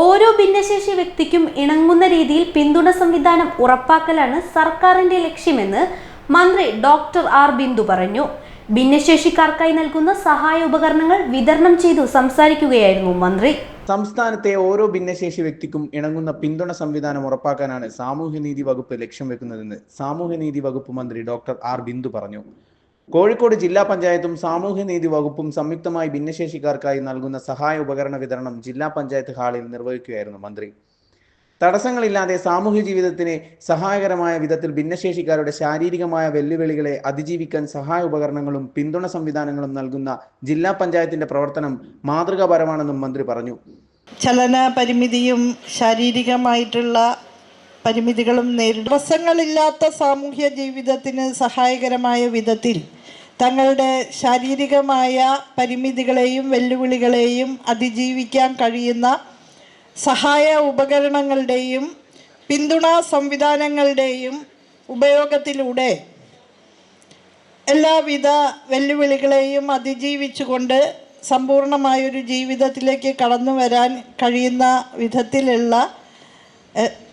ഓരോ ഭിന്നശേഷി വ്യക്തിക്കും ഇണങ്ങുന്ന രീതിയിൽ പിന്തുണ സംവിധാനം ഉറപ്പാക്കലാണ് സർക്കാരിന്റെ ലക്ഷ്യമെന്ന് മന്ത്രി ഡോക്ടർ ആർ ബിന്ദു പറഞ്ഞു. ഭിന്നശേഷിക്കാർക്കായി നൽകുന്ന സഹായ ഉപകരണങ്ങൾ വിതരണം ചെയ്തു സംസാരിക്കുകയായിരുന്നു മന്ത്രി. സംസ്ഥാനത്തെ ഓരോ ഭിന്നശേഷി വ്യക്തിക്കും ഇണങ്ങുന്ന പിന്തുണ സംവിധാനം ഉറപ്പാക്കാനാണ് സാമൂഹ്യനീതി വകുപ്പ് ലക്ഷ്യം വെക്കുന്നതെന്ന് സാമൂഹ്യനീതി വകുപ്പ് മന്ത്രി ഡോക്ടർ ആർ ബിന്ദു പറഞ്ഞു. കോഴിക്കോട് ജില്ലാ പഞ്ചായത്തും സാമൂഹ്യനീതി വകുപ്പും സംയുക്തമായി ഭിന്നശേഷിക്കാർക്കായി നൽകുന്ന സഹായ ഉപകരണ വിതരണം ജില്ലാ പഞ്ചായത്ത് ഹാളിൽ നിർവഹിക്കുകയായിരുന്നു മന്ത്രി. തടസ്സങ്ങളില്ലാതെ സാമൂഹ്യ ജീവിതത്തിന് സഹായകരമായ വിധത്തിൽ ഭിന്നശേഷിക്കാരുടെ ശാരീരികമായ വെല്ലുവിളികളെ അതിജീവിക്കാൻ സഹായ ഉപകരണങ്ങളും പിന്തുണ സംവിധാനങ്ങളും നൽകുന്ന ജില്ലാ പഞ്ചായത്തിന്റെ പ്രവർത്തനം മാതൃകാപരമാണെന്നും മന്ത്രി പറഞ്ഞു. ചലന പരിമിതിയും ശാരീരികമായിട്ടുള്ള പരിമിതികളും നേരിടും. തടസ്സങ്ങളില്ലാത്ത സാമൂഹ്യ ജീവിതത്തിന് സഹായകരമായ വിധത്തിൽ തങ്ങളുടെ ശാരീരികമായ പരിമിതികളെയും വെല്ലുവിളികളെയും അതിജീവിക്കാൻ കഴിയുന്ന സഹായ ഉപകരണങ്ങളുടെയും പിന്തുണാ സംവിധാനങ്ങളുടെയും ഉപയോഗത്തിലൂടെ എല്ലാവിധ വെല്ലുവിളികളെയും അതിജീവിച്ചുകൊണ്ട് സമ്പൂർണമായൊരു ജീവിതത്തിലേക്ക് കടന്നു വരാൻ കഴിയുന്ന വിധത്തിലുള്ള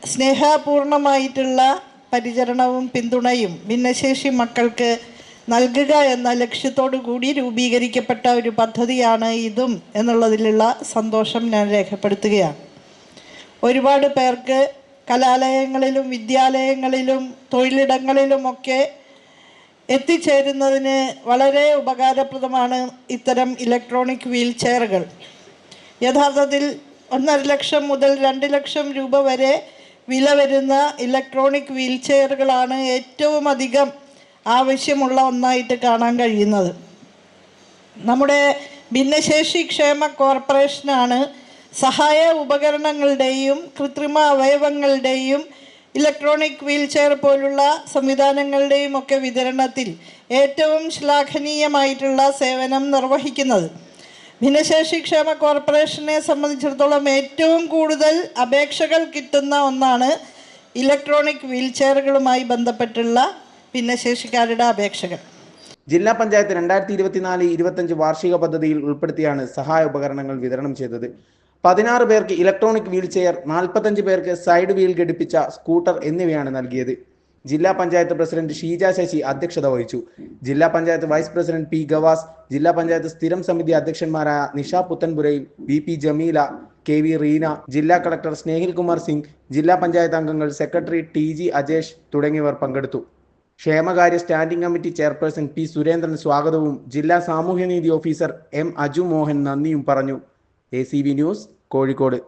സ്നേഹപൂർണമായിട്ടുള്ള പരിചരണവും പിന്തുണയും ഭിന്നശേഷി മക്കൾക്ക് നൽകുക എന്ന ലക്ഷ്യത്തോടു കൂടി രൂപീകരിക്കപ്പെട്ട ഒരു പദ്ധതിയാണ് ഇതും എന്നുള്ളതിലുള്ള സന്തോഷം ഞാൻ രേഖപ്പെടുത്തുകയാണ്. ഒരുപാട് പേർക്ക് കലാലയങ്ങളിലും വിദ്യാലയങ്ങളിലും തൊഴിലിടങ്ങളിലുമൊക്കെ എത്തിച്ചേരുന്നതിന് വളരെ ഉപകാരപ്രദമാണ് ഇത്തരം ഇലക്ട്രോണിക് വീൽ ചെയറുകൾ. യഥാർത്ഥത്തിൽ ഒന്നര ലക്ഷം മുതൽ രണ്ട് ലക്ഷം രൂപ വരെ വില വരുന്ന ഇലക്ട്രോണിക് വീൽ ചെയറുകളാണ് ഏറ്റവും അധികം ആവശ്യമുള്ള ഒന്നായിട്ട് കാണാൻ കഴിയുന്നത്. നമ്മുടെ ഭിന്നശേഷി ക്ഷേമ കോർപ്പറേഷനാണ് സഹായ ഉപകരണങ്ങളുടെയും കൃത്രിമ അവയവങ്ങളുടെയും ഇലക്ട്രോണിക് വീൽ ചെയർ പോലുള്ള സംവിധാനങ്ങളുടെയും ഒക്കെ വിതരണത്തിൽ ഏറ്റവും ശ്ലാഘനീയമായിട്ടുള്ള സേവനം നിർവഹിക്കുന്നത്. ഭിന്നശേഷി ക്ഷേമ കോർപ്പറേഷനെ സംബന്ധിച്ചിടത്തോളം ഏറ്റവും കൂടുതൽ അപേക്ഷകൾ കിട്ടുന്ന ഒന്നാണ് ഇലക്ട്രോണിക് വീൽ ചെയറുകളുമായി ബന്ധപ്പെട്ടുള്ള ഭിന്നശേഷിക്കാരുടെ അപേക്ഷകൾ. ജില്ലാ പഞ്ചായത്ത് രണ്ടായിരത്തി ഇരുപത്തിനാല് ഇരുപത്തഞ്ച് വാർഷിക പദ്ധതിയിൽ ഉൾപ്പെടുത്തിയാണ് സഹായ ഉപകരണങ്ങൾ വിതരണം ചെയ്തത്. പതിനാറ് പേർക്ക് ഇലക്ട്രോണിക് വീൽ ചെയർ നാൽപ്പത്തഞ്ച് പേർക്ക് സൈഡ് വീൽ ഘടിപ്പിച്ച സ്കൂട്ടർ എന്നിവയാണ് നൽകിയത്. ജില്ലാ പഞ്ചായത്ത് പ്രസിഡന്റ് ഷീജ ശശി അധ്യക്ഷത വഹിച്ചു. ജില്ലാ panchayat vice president P Gavas ജില്ലാ പഞ്ചായത്ത് സ്ഥിരം സമിതി അധ്യക്ഷന്മാരായ Nisha Puthanpurayil V P Jameela K V Reena ജില്ലാ കളക്ടർ സ്നേഹിൽ കുമാർ സിംഗ് ജില്ലാ പഞ്ചായത്ത് അംഗങ്ങൾ സെക്രട്ടറി ടി ജി അജേഷ് തുടങ്ങിയവർ പങ്കെടുത്തു. ക്ഷേമകാര്യ standing committee chairperson P Surendran സ്വാഗതവും ജില്ലാ സാമൂഹ്യനീതി ഓഫീസർ എം അജു മോഹൻ നന്ദിയും പറഞ്ഞു. A news Kozhikode.